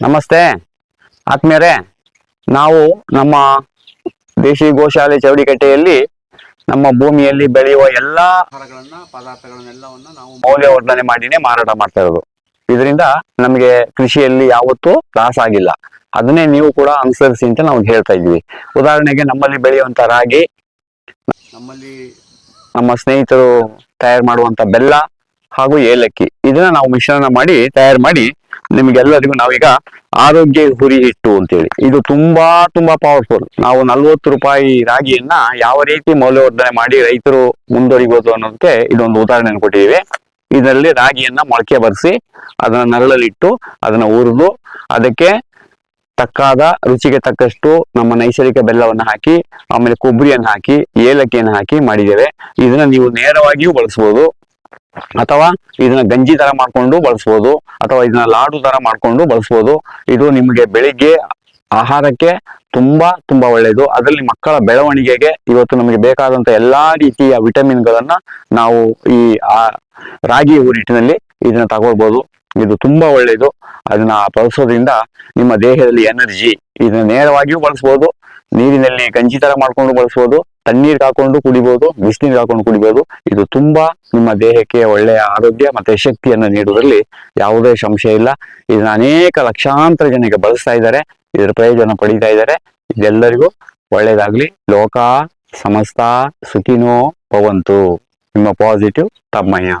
ನಮಸ್ತೆ. ಆತ್ಮೀಯರೇ ನಾವು ನಮ್ಮ ದೇಶಿ ಗೋಶಾಲೆ ಚೌಡಿಕಟ್ಟೆಯಲ್ಲಿ ನಮ್ಮ ಭೂಮಿಯಲ್ಲಿ ಬೆಳೆಯುವ ಎಲ್ಲಾ ಆಹಾರಗಳನ್ನ ಪದಾರ್ಥಗಳನ್ನೆಲ್ಲವನ್ನ ನಾವು ಮೌಲ್ಯವರ್ಧನೆ ಮಾಡಿನೇ ಮಾರಾಟ ಮಾಡ್ತಾ ಇರೋದು. ಇದರಿಂದ ನಮಗೆ ಕೃಷಿಯಲ್ಲಿ ಯಾವತ್ತೂ ಲಾಸ್ ಆಗಿಲ್ಲ. ಅದನ್ನೇ ನೀವು ಕೂಡ ಅನುಸರಿಸಿ ಅಂತ ನಾವು ಹೇಳ್ತಾ ಇದ್ವಿ ಉದಾಹರಣೆಗೆ ನಮ್ಮಲ್ಲಿ ಬೆಳೆಯುವಂತ ರಾಗಿ ನಮ್ಮಲ್ಲಿ ನಮ್ಮ ಸ್ನೇಹಿತರು ತಯಾರು ಮಾಡುವಂತ ಬೆಲ್ಲ ಹಾಗೂ ಏಲಕ್ಕಿ. ಇದನ್ನ ನಾವು ಮಿಶ್ರಣ ಮಾಡಿ ತಯಾರು ಮಾಡಿ ನಿಮ್ಗೆಲ್ಲರಿಗೂ ನಾವೀಗ ಆರೋಗ್ಯ ಹುರಿ ಹಿಟ್ಟು ಅಂತೇಳಿ. ಇದು ತುಂಬಾ ತುಂಬಾ ಪವರ್ಫುಲ್ ನಾವು ನಲ್ವತ್ತು ರೂಪಾಯಿ ರಾಗಿಯನ್ನ ಯಾವ ರೀತಿ ಮೌಲ್ಯವರ್ಧನೆ ಮಾಡಿ ರೈತರು ಮುಂದುವರಿಬೋದು ಅನ್ನೋದಕ್ಕೆ ಇದೊಂದು ಉದಾಹರಣೆ ಕೊಟ್ಟಿದ್ದೀವಿ. ಇದರಲ್ಲಿ ರಾಗಿಯನ್ನ ಮೊಳಕೆ ಬರೆಸಿ, ಅದನ್ನ ನರಳಲ್ಲಿಟ್ಟು ಅದನ್ನ ಹುರಿದು, ಅದಕ್ಕೆ ತಕ್ಕಾದ ರುಚಿಗೆ ತಕ್ಕಷ್ಟು ನಮ್ಮ ನೈಸರ್ಗಿಕ ಬೆಲ್ಲವನ್ನು ಹಾಕಿ, ಆಮೇಲೆ ಕೊಬ್ಬರಿಯನ್ನು ಹಾಕಿ, ಏಲಕ್ಕಿಯನ್ನು ಹಾಕಿ ಮಾಡಿದ್ದೇವೆ. ಇದನ್ನ ನೀವು ನೇರವಾಗಿಯೂ ಬಳಸ್ಬೋದು. ಅಥವಾ ಇದನ್ನ ಗಂಜಿ ತರ ಮಾಡ್ಕೊಂಡು ಬಳಸ್ಬೋದು, ಅಥವಾ ಇದನ್ನ ಲಾಡು ತರ ಮಾಡ್ಕೊಂಡು ಬಳಸ್ಬೋದು. ಇದು ನಿಮ್ಗೆ ಬೆಳಿಗ್ಗೆ ಆಹಾರಕ್ಕೆ ತುಂಬಾ ತುಂಬಾ ಒಳ್ಳೆಯದು ಅದರಲ್ಲಿ ಮಕ್ಕಳ ಬೆಳವಣಿಗೆಗೆ ಇವತ್ತು ನಮಗೆ ಬೇಕಾದಂತ ಎಲ್ಲಾ ರೀತಿಯ ವಿಟಮಿನ್ ಗಳನ್ನ ನಾವು ಈ, ಆ ರಾಗಿ ಊರಿಟ್ಟಿನಲ್ಲಿ ಇದನ್ನ ತಗೊಳ್ಬಹುದು ಇದು ತುಂಬಾ ಒಳ್ಳೆಯದು ಅದನ್ನ ಬಳಸೋದ್ರಿಂದ ನಿಮ್ಮ ದೇಹದಲ್ಲಿ ಎನರ್ಜಿ, ಇದನ್ನ ನೇರವಾಗಿಯೂ ಬಳಸ್ಬೋದು. ನೀರಿನಲ್ಲಿ ಗಂಜಿ ತರ ಮಾಡ್ಕೊಂಡು ಬಳಸ್ಬೋದು. ತಣ್ಣೀರ್ ಹಾಕೊಂಡು ಕುಡಿಬಹುದು ಬಿಸಿನೀರ್ ಹಾಕೊಂಡು ಕುಡಿಬಹುದು ಇದು ತುಂಬಾ ನಿಮ್ಮ ದೇಹಕ್ಕೆ ಒಳ್ಳೆಯ ಆರೋಗ್ಯ ಮತ್ತೆ ಶಕ್ತಿಯನ್ನು ನೀಡುವುದರಲ್ಲಿ ಯಾವುದೇ ಸಂಶಯ ಇಲ್ಲ. ಇದನ್ನ ಅನೇಕ ಲಕ್ಷಾಂತರ ಜನಕ್ಕೆ ಬಳಸ್ತಾ ಇದ್ದಾರೆ. ಇದರ ಪ್ರಯೋಜನ ಪಡೀತಾ ಇದ್ದಾರೆ. ಇದೆಲ್ಲರಿಗೂ ಒಳ್ಳೇದಾಗ್ಲಿ ಲೋಕ, ಸಮಸ್ತ, ಸುಖಿನೋ ಭವಂತು. ನಿಮ್ಮ ಪಾಸಿಟಿವ್ ತಮ್ಮಯ್ಯ.